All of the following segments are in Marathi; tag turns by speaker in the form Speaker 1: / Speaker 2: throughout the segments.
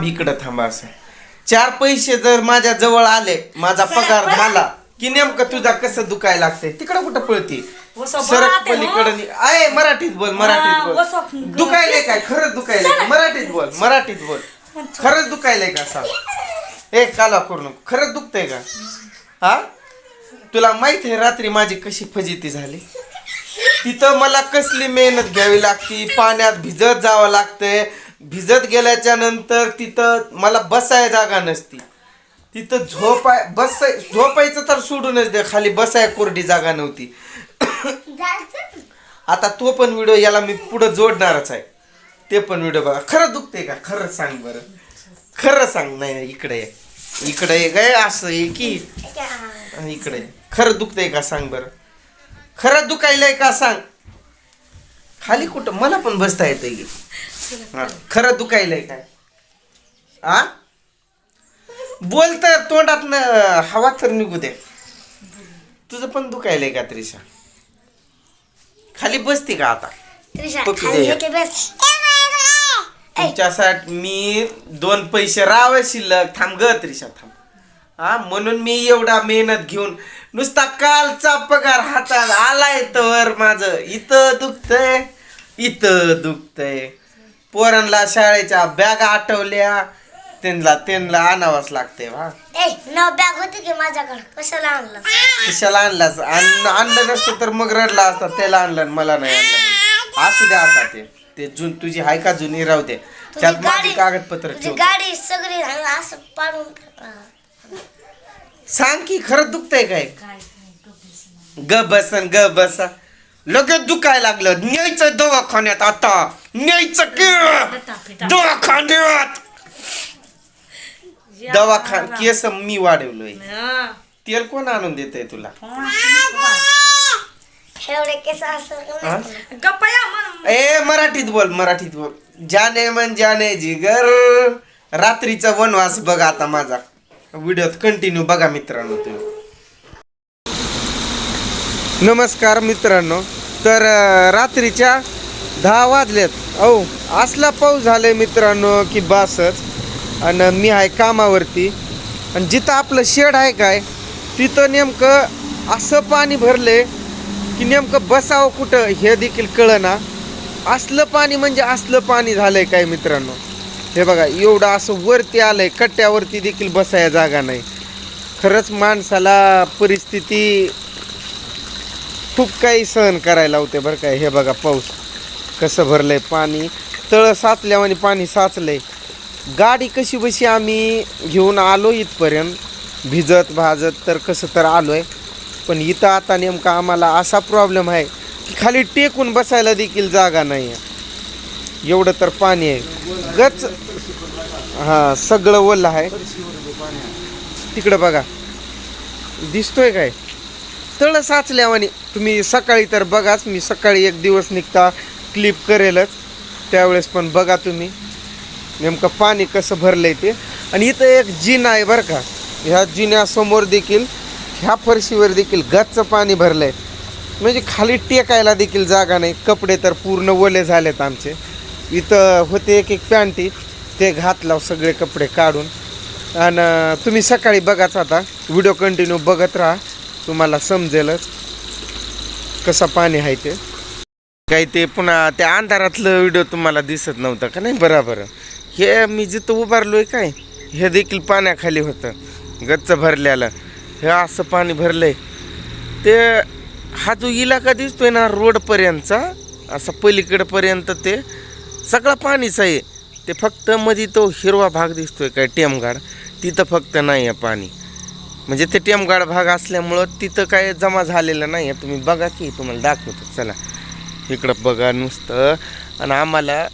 Speaker 1: थांब इकडं थांब असं. चार पैसे जर माझ्या जवळ आले माझा पगार झाला की नेमकं तुझा कसं दुखायला लागतंय? तिकडं कुठं पळती?
Speaker 2: वसं
Speaker 1: सरक
Speaker 2: बराते, हो.
Speaker 1: पलीकडं आहे मराठीत बोल मराठीत
Speaker 2: हा,
Speaker 1: बोल.
Speaker 2: वसं-
Speaker 1: दुखायलंय काय? खरंच दुखायलंय का? मराठीत बोल मराठीत बोल. खरंच दुखायलंय का सांग ए काला करू नको. खरंच दुखतंय का? हा? तुला माहीत आहे रात्री माझी कशी फजिती झाली? तिथं मला कसली मेहनत घ्यावी लागती? पाण्यात भिजत जावं लागतंय. भिजत गेल्याच्यानंतर तिथं मला बसाय जागा नसती. तिथं झोपाय बस झोपायचं तर सोडूनच दे खाली बसाय कोरडी जागा नव्हती. आता तो पण व्हिडिओ याला मी पुढं जोडणारच आहे. ते पण व्हिडिओ बघा. खरं दुखते का? खरं सांग बरं. खरं सांग नाही इकडे इकडे काय असं आहे की. इकडे. खरं दुखतंय का? सांग बरं. खरं दुखायलंय का? सांग. खाली कुठं? मला पण बसता येतंय की. हा, खरं दुखायलंय काय? आ? बोल तर तोंडात हवा तर निघू दे. तुझं पण दुखायलंय का त्रिशा? खाली बसते का आता? दे. तुमच्यासाठी मी दोन पैसे राहावे शिल्लक. थांब ग त्रिशा थांब. हा म्हणून मी एवढा मेहनत घेऊन नुसता कालचा पगार हातात आलाय तर माझं इथं दुखतंय इथं दुखतंय. पोरांना शाळेच्या बॅग आठवल्या त्यांना त्यांना आणावंच लागतंय वा
Speaker 3: बॅग होती की माझ्याकडे? कशाला आणलं?
Speaker 1: कशाला आणलाच आण- आणलं नसतं तर मग रडला असता त्याला आणलं आणि मला नाही आणलं. असू द्या आता ते. ते जुन तुझी हाय का जुनी? राहू दे.
Speaker 3: तुझी
Speaker 1: त्यात माझी
Speaker 3: गाडी
Speaker 1: कागदपत्र
Speaker 3: तुझी
Speaker 1: ठेव.
Speaker 3: गाडी सगळी असं पाडून
Speaker 1: सांग की खरं दुखतंय काय? ग बसन ग बसा. लगेच दुखायला लागलं. न्यायचं दवाखान्यात आता. न्यायचं की दवाखान्यात. दवाखान केस मी वाढवलोय. तेल कोण आणून देतय तुला?
Speaker 3: एवढे केस असं
Speaker 1: हा?
Speaker 2: गप्पा म्हण
Speaker 1: ए मराठीत बोल मराठीत बोल. जाने मन जाने जिगर. रात्रीचा वनवास बघा आता माझा. व्हिडिओत कंटिन्यू बघा मित्रांनो तुम्ही. नमस्कार मित्रांनो. तर रात्रीच्या दहा वाजलेत. अहो असला पाऊस झालाय मित्रांनो की बासच. आणि मी आहे कामावरती. आणि जिथं आपलं शेड आहे काय तिथं नेमकं असं पाणी भरले की नेमकं बसावं कुठं हे देखील कळना. असलं पाणी म्हणजे असलं पाणी झालंय काय मित्रांनो. हे बघा एवढं असं वरती आलंय कट्ट्यावरती देखील बसायला जागा नाही. खरंच माणसाला परिस्थिती खूप काही सहन करायला होते बरं काय हे बघा पाऊस कसं भरलंय पाणी तळं साचल्यावाने पाणी साचलंय. गाडी कशी बशी आम्ही घेऊन आलो इथपर्यंत भिजत भाजत तर कसं तर आलो आहे पण इथं आता नेमका आम्हाला असा प्रॉब्लेम आहे की खाली टेकून बसायला देखील जागा नाही आहे एवढं तर पाणी आहे. गच हां सगळं ओलं आहे. तिकडं बघा. दिसतोय काय? तळ साचल्यावाने तुम्ही सकाळी तर बघाच मी सकाळी एक दिवस निघता क्लिप करेलच. त्यावेळेस पण बघा तुम्ही. नेमकं पाणी कसं भरलंय ते. आणि इथं एक जिना आहे बरं का. ह्या जिन्यासमोर देखील ह्या फरशीवर देखील गच्चं पाणी भरलंय. म्हणजे खाली टेकायला देखील जागा नाही. कपडे तर पूर्ण ओले झालेत आमचे. इथं होते एक एक पॅन्टी ते घातला सगळे कपडे काढून. आणि तुम्ही सकाळी बघाच आता व्हिडिओ कंटिन्यू बघत राहा तुम्हाला समजेलच कसं पाणी आहे ते. काही ते पुन्हा त्या अंधारातलं व्हिडिओ तुम्हाला दिसत नव्हता का नाही? बराबर. हे मी जिथं उभारलोय काय हे देखील पाण्याखाली होतं गच्च भरल्याला हे असं पाणी भरलंय. ते हा जो इलाका दिसतोय ना रोडपर्यंतचा असा पलीकडपर्यंत ते सगळं पाणीच आहे. ते फक्त मध्ये तो हिरवा भाग दिसतोय काय टेमगाड तिथं फक्त नाही आहे पाणी. म्हणजे ते टेमगाड भाग असल्यामुळं तिथं काय जमा झालेलं नाही आहे. तुम्ही बघा की तुम्हाला दाखवतो. चला. इकडं बघा नुसतं. आणि आम्हाला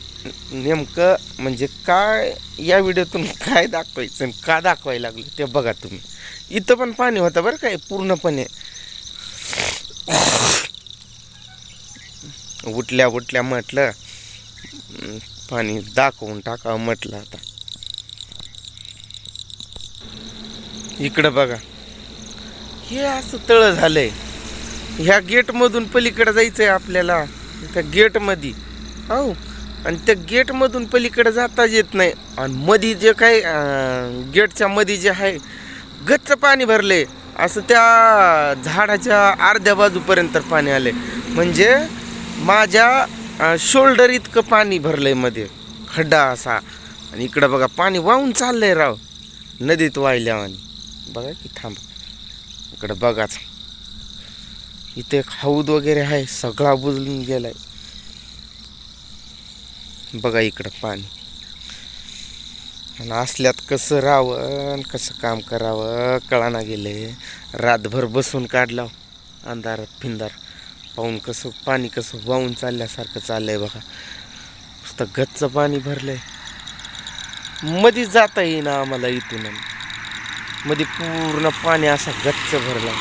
Speaker 1: नेमकं म्हणजे काय या व्हिडिओतून काय दाखवायचं आणि का दाखवायला लागलं ते बघा तुम्ही. इथं पण पाणी होतं बरं काय पूर्णपणे. उठल्या उठल्या म्हटलं पाणी दाखवून टाकावं म्हटलं आता. इकडं बघा. हे असं तळ झालंय. ह्या गेटमधून पलीकडे जायचं आहे आपल्याला. त्या गेटमध्ये हो आणि त्या गेटमधून पलीकडे जाताच येत नाही. आणि मधी जे काय गेटच्या मध्ये जे आहे गच्च पाणी भरले असं त्या झाडाच्या अर्ध्या बाजूपर्यंत पाणी आले म्हणजे माझ्या शोल्डर इतकं पाणी भरलं आहे मध्ये. खड्डा असा. आणि इकडं बघा पाणी वाहून चाललं आहे राव. नदीत वाहिल्या आणि बघा की थांब. इकडं बघाच. इथे एक हौद वगैरे आहे सगळा बुजलून गेलाय. बघा इकडं पाणी. आणि असल्यात कसं राहावं आणि कसं काम करावं कळाना गेले. रातभर बसून काढला. अंधारात फिंदार पाहून कसं पाणी कसं वाहून चालल्यासारखं चाललंय बघा. नुसतं गच्च पाणी भरलंय. मध्ये जाता येईना आम्हाला इथून मध्ये पूर्ण पाणी असा गच्च भरला.